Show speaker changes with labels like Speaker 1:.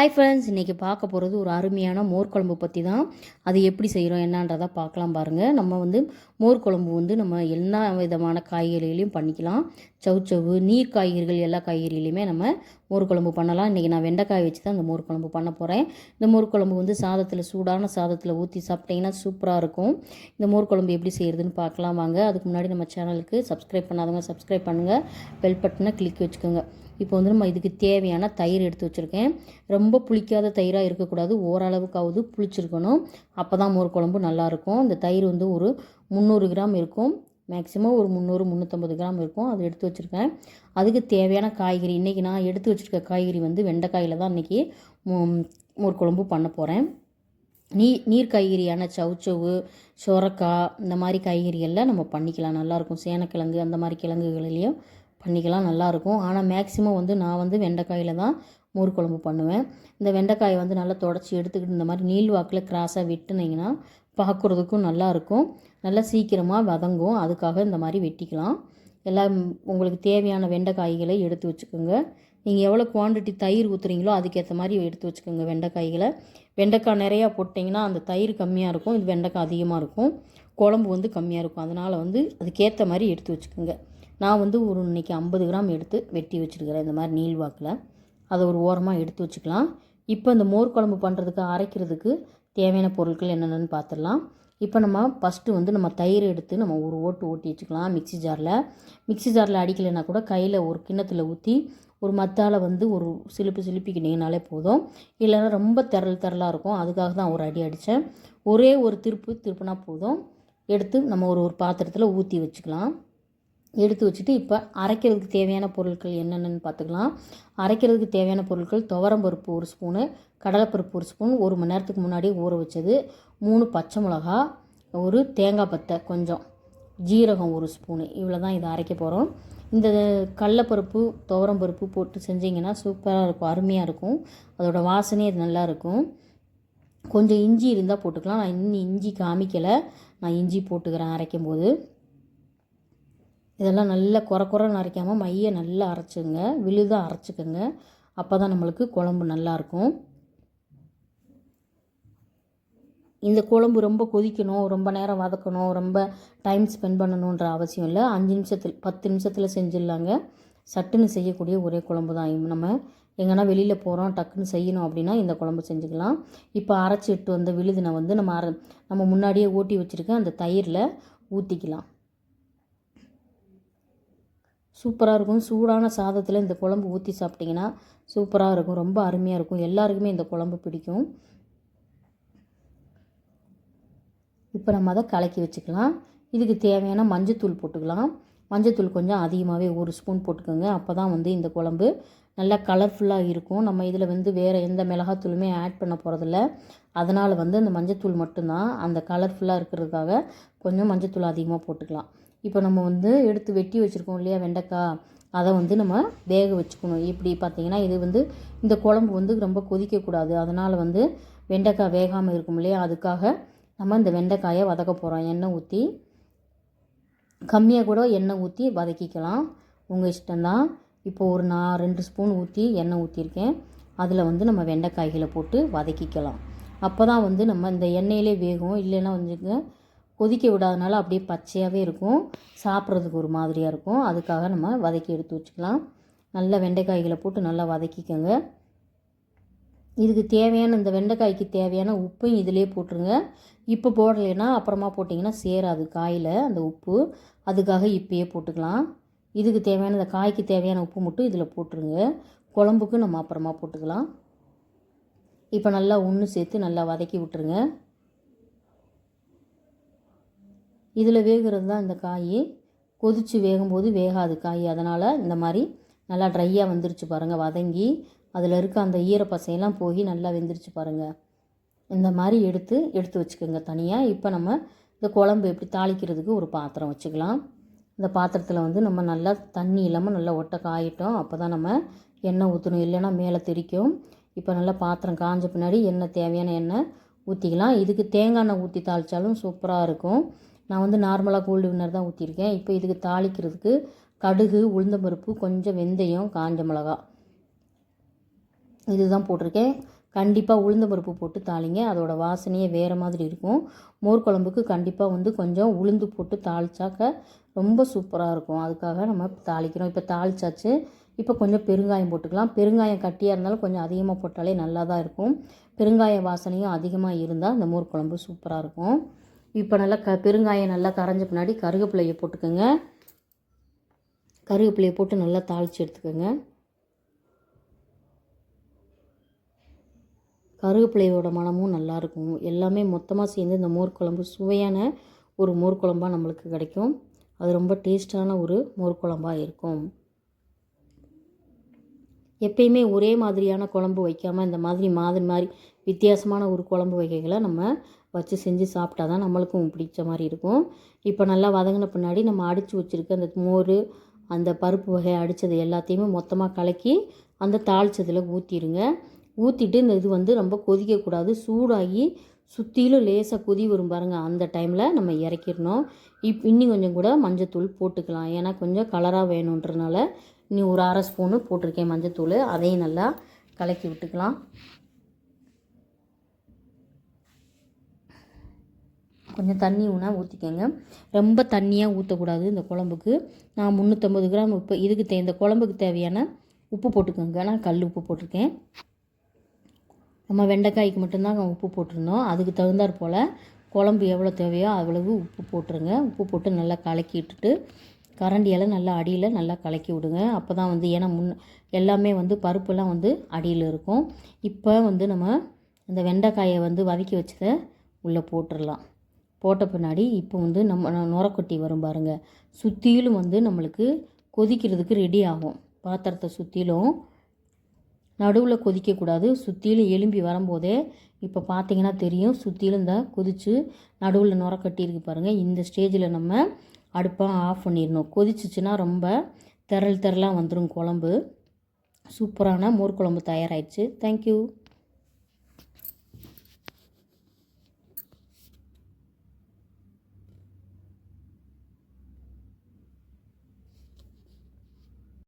Speaker 1: Hi friends இன்றைக்கி பார்க்க போகிறது ஒரு அருமையான மோர் குழம்பு பற்றி தான் அது எப்படி செய்கிறோம் என்னன்றதை பார்க்கலாம் பாருங்கள் நம்ம வந்து மோர் குழம்பு வந்து நம்ம எல்லா விதமான காய்கறிகளையும் பண்ணிக்கலாம். சவுச்சவு நீர் காய்கறிகள் எல்லா காய்கறிகளையுமே நம்ம மோர் குழம்பு பண்ணலாம். இன்றைக்கி நான் வெண்டைக்காய் வச்சு தான் இந்த மோர் குழம்பு பண்ண போகிறேன் இந்த மோர் குழம்பு வந்து சாதத்தில் சூடான சாதத்தில் ஊற்றி சாப்பிட்டிங்கன்னா சூப்பராக இருக்கும். இந்த மோர் குழம்பு எப்படி செய்கிறதுன்னு பார்க்கலாம் வாங்க. அதுக்கு முன்னாடி நம்ம சேனலுக்கு சப்ஸ்கிரைப் பண்ணாதவங்க சப்ஸ்கிரைப் பண்ணுங்கள் பெல் பட்டனை கிளிக் வச்சுக்கோங்க. இப்போ வந்து நம்ம இதுக்கு தேவையான தயிர் எடுத்து வச்சுருக்கேன். ரொம்ப புளிக்காத தயிராக இருக்கக்கூடாது. ஓரளவுக்காவது புளிச்சிருக்கணும். அப்போ தான் மோர் குழம்பு நல்லாயிருக்கும். இந்த தயிர் வந்து ஒரு முந்நூறு கிராம் இருக்கும். மேக்ஸிமம் ஒரு முந்நூறு முந்நூற்றம்பது கிராம் இருக்கும். அது எடுத்து வச்சுருக்கேன். அதுக்கு தேவையான காய்கறி இன்றைக்கி நான் எடுத்து வச்சுருக்க காய்கறி வந்து வெண்டைக்காயில் தான் இன்றைக்கி மோர் குழம்பு பண்ண போகிறேன் நீ நீர் காய்கறியான சவுச்சவு சொரக்காய் இந்த மாதிரி காய்கறிகளில் நம்ம பண்ணிக்கலாம். நல்லாயிருக்கும். சேனக்கிழங்கு அந்த மாதிரி கிழங்குகளிலையும் பண்ணிக்கலாம் நல்லாயிருக்கும் ஆனால் மேக்ஸிமம் வந்து நான் வந்து வெண்டைக்காயில் தான் மோர் குழம்பு பண்ணுவேன். இந்த வெண்டைக்காயை வந்து நல்லா தொடச்சி எடுத்துக்கிட்டு இந்த மாதிரி நீள் வாக்கில் கிராஸாக வெட்டினீங்கன்னா பார்க்குறதுக்கும் நல்லாயிருக்கும் நல்லா சீக்கிரமாக வதங்கும். அதுக்காக இந்த மாதிரி வெட்டிக்கலாம். எல்லாம் உங்களுக்கு தேவையான வெண்டைக்காய்களை எடுத்து வச்சுக்கோங்க. நீங்கள் எவ்வளோ குவான்டிட்டி தயிர் ஊற்றுறீங்களோ அதுக்கேற்ற மாதிரி எடுத்து வச்சுக்கோங்க வெண்டைக்காய்களை. வெண்டைக்காய் நிறையா போட்டிங்கன்னா அந்த தயிர் கம்மியாக இருக்கும். இது வெண்டைக்காய் அதிகமாக இருக்கும். குழம்பு வந்து கம்மியாக இருக்கும். அதனால் வந்து அதுக்கேற்ற மாதிரி எடுத்து வச்சுக்கோங்க. நான் வந்து ஒரு இன்றைக்கி ஐம்பது கிராம் எடுத்து வெட்டி வச்சுருக்கிறேன் இந்த மாதிரி நீள்வாக்கில் அதை ஒரு ஓரமாக எடுத்து வச்சுக்கலாம். இப்போ இந்த மோர் குழம்பு பண்ணுறதுக்கு அரைக்கிறதுக்கு தேவையான பொருட்கள் என்னென்னு பார்த்துடலாம் இப்போ நம்ம ஃபஸ்ட்டு வந்து நம்ம தயிர் எடுத்து நம்ம ஒரு ஓட்டு ஓட்டி வச்சுக்கலாம் மிக்சி ஜாரில். மிக்சி ஜாரில் அடிக்கலைன்னா கூட கையில் ஒரு கிண்ணத்தில் ஊற்றி ஒரு மத்தால் வந்து ஒரு சிலுப்பு சிலுப்பிக்கிட்டிங்கனாலே போதும். இல்லைன்னா ரொம்ப திரள் திரளாக இருக்கும். அதுக்காக தான் ஒரு அடி அடித்தேன் ஒரே ஒரு திருப்பு திருப்புனா போதும். எடுத்து நம்ம ஒரு ஒரு பாத்திரத்தில் ஊற்றி வச்சுக்கலாம். எடுத்து வச்சுட்டு இப்போ அரைக்கிறதுக்கு தேவையான பொருட்கள் என்னென்னு பார்த்துக்கலாம். அரைக்கிறதுக்கு தேவையான பொருட்கள் துவரம்பருப்பு ஒரு ஸ்பூனு கடலைப்பருப்பு ஒரு ஸ்பூன் ஒரு மணி நேரத்துக்கு முன்னாடி ஊற வச்சது. மூணு பச்சை மிளகா ஒரு தேங்காய் பத்தை கொஞ்சம் ஜீரகம் ஒரு ஸ்பூனு இவ்வளோ தான் இதை அரைக்க போகிறோம் இந்த கடலப்பருப்பு துவரம்பருப்பு போட்டு செஞ்சிங்கன்னா சூப்பராக இருக்கும் அருமையாக இருக்கும். அதோடய வாசனையே அது நல்லா இருக்கும். கொஞ்சம் இஞ்சி இருந்தால் போட்டுக்கலாம். நான் இன்னும் இஞ்சி காமிக்கலை. நான் இஞ்சி போட்டுக்கிறேன் அரைக்கும் போது இதெல்லாம் நல்லா குறை குறைன்னு அரைக்காமல் மையை நல்லா அரைச்சிங்க. விழுதாக அரைச்சிக்கோங்க. அப்போ தான் நம்மளுக்கு குழம்பு நல்லாயிருக்கும் இந்த குழம்பு ரொம்ப கொதிக்கணும் ரொம்ப நேரம் வதக்கணும் ரொம்ப டைம் ஸ்பெண்ட் பண்ணணுன்ற அவசியம் இல்லை. அஞ்சு நிமிஷத்தில் பத்து நிமிஷத்தில் செஞ்சிடலாங்க. சட்டுன்னு செய்யக்கூடிய ஒரே குழம்பு தான். நம்ம எங்கன்னா வெளியில் போகிறோம் டக்குன்னு செய்யணும் அப்படின்னா இந்த குழம்பு செஞ்சுக்கலாம். இப்போ அரைச்சி இட்டு வந்த விழுதினை வந்து நம்ம அரை நம்ம முன்னாடியே ஓட்டி வச்சுருக்க அந்த தயிரில் ஊற்றிக்கலாம் சூப்பராக இருக்கும். சூடான சாதத்தில் இந்த குழம்பு ஊற்றி சாப்பிட்டிங்கன்னா சூப்பராக இருக்கும். ரொம்ப அருமையாக இருக்கும். எல்லாருக்குமே இந்த குழம்பு பிடிக்கும். இப்போ நம்ம அதை கலக்கி வச்சுக்கலாம். இதுக்கு தேவையான மஞ்சத்தூள் போட்டுக்கலாம். மஞ்சத்தூள் கொஞ்சம் அதிகமாகவே ஒரு ஸ்பூன் போட்டுக்கோங்க. அப்போ தான் வந்து இந்த குழம்பு நல்லா கலர்ஃபுல்லாக இருக்கும். நம்ம இதில் வந்து வேறு எந்த மிளகாத்தூளுமே ஆட் பண்ண போகிறதில்ல அதனால் வந்து அந்த மஞ்சத்தூள் மட்டும்தான். அந்த கலர்ஃபுல்லாக இருக்கிறதுக்காக கொஞ்சம் மஞ்சத்தூள் அதிகமாக போட்டுக்கலாம். இப்போ நம்ம வந்து எடுத்து வெட்டி வச்சுருக்கோம் இல்லையா வெண்டைக்காய் அதை வந்து நம்ம வேக வச்சுக்கணும். எப்படி பார்த்தீங்கன்னா இது வந்து இந்த குழம்பு வந்து ரொம்ப கொதிக்கக்கூடாது. அதனால் வந்து வெண்டைக்காய் வேகாமல் இருக்கும் இல்லையா? அதுக்காக நம்ம இந்த வெண்டைக்காயை வதக்க போகிறோம் எண்ணெய் ஊற்றி கம்மியாக கூட எண்ணெய் ஊற்றி வதக்கிக்கலாம். உங்கள் இஷ்டம்தான். இப்போது ஒரு நான் ரெண்டு ஸ்பூன் ஊற்றி எண்ணெய் ஊற்றிருக்கேன் அதில் வந்து நம்ம வெண்டைக்காய்களை போட்டு வதக்கிக்கலாம். அப்போ தான் வந்து நம்ம இந்த எண்ணெயிலே வேகும். இல்லைன்னா வந்துங்க கொதிக்க விடாதனால அப்படியே பச்சையாகவே இருக்கும். சாப்பிட்றதுக்கு ஒரு மாதிரியாக இருக்கும். அதுக்காக நம்ம வதக்கி எடுத்து வச்சுக்கலாம். நல்லா வெண்டைக்காய்களை போட்டு நல்லா வதக்கிக்கோங்க. இதுக்கு தேவையான இந்த வெண்டைக்காய்க்கு தேவையான உப்பையும் இதிலே போட்டுருங்க. இப்போ போடலைன்னா அப்புறமா போட்டிங்கன்னா சேராது காயில் அந்த உப்பு. அதுக்காக இப்பயே போட்டுக்கலாம். இதுக்கு தேவையான இந்த காய்க்கு தேவையான உப்பு மட்டும் இதில் போட்டுருங்க. குழம்புக்கு நம்ம அப்புறமா போட்டுக்கலாம். இப்போ நல்லா ஒன்று சேர்த்து நல்லா வதக்கி விட்டுருங்க. இதில் வேகிறது தான் இந்த காய். கொதித்து வேகும்போது வேகாது காய். அதனால் இந்த மாதிரி நல்லா ட்ரையாக வந்துருச்சு பாருங்கள் வதங்கி. அதில் இருக்க அந்த ஈரப்பசையெல்லாம் போய் நல்லா வெந்துருச்சு பாருங்கள் இந்த மாதிரி எடுத்து எடுத்து வச்சுக்கோங்க தனியாக இப்போ நம்ம இந்த குழம்பு எப்படி தாளிக்கிறதுக்கு ஒரு பாத்திரம் வச்சுக்கலாம். இந்த பாத்திரத்தில் வந்து நம்ம நல்லா தண்ணி இல்லாமல் நல்லா ஒட்ட காயிட்டோம். அப்போ தான் நம்ம எண்ணெய் ஊற்றணும் இல்லைன்னா மேலே தெரிக்கும் இப்போ நல்லா பாத்திரம் காஞ்ச பின்னாடி எண்ணெய் தேவையான எண்ணெய் ஊற்றிக்கலாம் இதுக்கு தேங்காய் எண்ணெய் ஊற்றி தாளித்தாலும் சூப்பராக இருக்கும். நான் வந்து நார்மலாக கோல்டு வின்னர் தான் ஊற்றிருக்கேன் இப்போ இதுக்கு தாளிக்கிறதுக்கு கடுகு உளுந்தம்பருப்பு கொஞ்சம் வெந்தயம் காஞ்ச மிளகா. இதுதான் போட்டிருக்கேன். கண்டிப்பாக உளுந்த பருப்பு போட்டு தாளிங்க. அதோட வாசனையே வேறு மாதிரி இருக்கும். மோர் குழம்புக்கு கண்டிப்பாக வந்து கொஞ்சம் உளுந்து போட்டு தாளிச்சாக்க ரொம்ப சூப்பராக இருக்கும். அதுக்காக நம்ம தாளிக்கிறோம். இப்போ தாளிச்சாச்சு. இப்போ கொஞ்சம் பெருங்காயம் போட்டுக்கலாம். பெருங்காயம் கட்டியாக இருந்தாலும் கொஞ்சம் அதிகமாக போட்டாலே நல்லா தான் இருக்கும். பெருங்காய வாசனையும் அதிகமாக இருந்தால் இந்த மோர் குழம்பு சூப்பராக இருக்கும். இப்போ நல்லா க பெருங்காயம் நல்லா கரைஞ்ச பின்னாடி கருவேப்பிலையை போட்டுக்கோங்க. கருவேப்பிலையை போட்டு நல்லா தாளித்து எடுத்துக்கோங்க. கருவேப்பிலையோட மணமும் நல்லாயிருக்கும் எல்லாமே மொத்தமாக சேர்ந்து இந்த மோர் குழம்பு சுவையான ஒரு மோர் குழம்பாக நம்மளுக்கு கிடைக்கும். அது ரொம்ப டேஸ்டான ஒரு மோர் குழம்பாக இருக்கும். எப்பயுமே ஒரே மாதிரியான குழம்பு வைக்காமல் இந்த மாதிரி மாதிரி மாதிரி வித்தியாசமான ஒரு குழம்பு வகைகளை நம்ம வச்சு செஞ்சு சாப்பிட்டா தான் நம்மளுக்கும் பிடிச்ச மாதிரி இருக்கும். இப்போ நல்லா வதங்கின பின்னாடி நம்ம அடித்து வச்சுருக்க அந்த மோர் அந்த பருப்பு வகை அடித்தது எல்லாத்தையுமே மொத்தமாக கலக்கி அந்த தாளிச்சதில் ஊற்றிடுங்க ஊற்றிட்டு இந்த இது வந்து ரொம்ப கொதிக்கக்கூடாது. சூடாகி சுற்றிலும் லேசாக கொதி வரும் பாருங்கள் அந்த டைமில் நம்ம இறக்கிடணும். இப் இன்னும் கொஞ்சம் கூட மஞ்சத்தூள் போட்டுக்கலாம். ஏன்னா கொஞ்சம் கலராக வேணுன்றனால நீ ஒரு அரை ஸ்பூனு போட்டிருக்கேன் மஞ்சத்தூள். அதையும் நல்லா கலக்கி விட்டுக்கலாம். கொஞ்சம் தண்ணி ஊனா ஊற்றிக்கோங்க ரொம்ப தண்ணியாக ஊற்றக்கூடாது இந்த குழம்புக்கு. நான் முந்நூற்றம்பது கிராம் உப்பு இதுக்கு தே இந்த குழம்புக்கு தேவையான உப்பு போட்டுக்கோங்க. நான் கல் உப்பு போட்டிருக்கேன். நம்ம வெண்டைக்காய்க்கு மட்டும்தான் உப்பு போட்டிருந்தோம். அதுக்கு தகுந்தாற் போல் குழம்பு எவ்வளோ தேவையோ அவ்வளவு உப்பு போட்டுருங்க. உப்பு போட்டு நல்லா கலக்கி விட்டுட்டு கரண்டியால் நல்லா அடியில் நல்லா கலக்கி விடுங்க. அப்போ தான் வந்து ஏன்னா முன் எல்லாமே வந்து பருப்புலாம் வந்து அடியில் இருக்கும். இப்போ வந்து நம்ம இந்த வெண்டைக்காயை வந்து வதக்கி வச்சதை உள்ளே போட்டுடலாம் போட்ட பின்னாடி இப்போ வந்து நம்ம நுரக்கொட்டி வரும் பாருங்கள் சுற்றிலும் வந்து நம்மளுக்கு கொதிக்கிறதுக்கு ரெடி ஆகும். பாத்திரத்தை சுற்றிலும் நடுவில் கொதிக்கக்கூடாது சுற்றிலும் எலும்பி வரும்போதே இப்போ பார்த்தீங்கன்னா தெரியும். சுற்றிலும் இந்த கொதித்து நடுவில் நுரக்கட்டி கட்டியிருக்கு பாருங்கள் இந்த ஸ்டேஜில் நம்ம அடுப்பாக ஆஃப் பண்ணிடணும். கொதிச்சிச்சுன்னா ரொம்ப திரள் திரளாக வந்துடும் குழம்பு. சூப்பரான மோர் குழம்பு தயாராகிடுச்சு தேங்க்யூ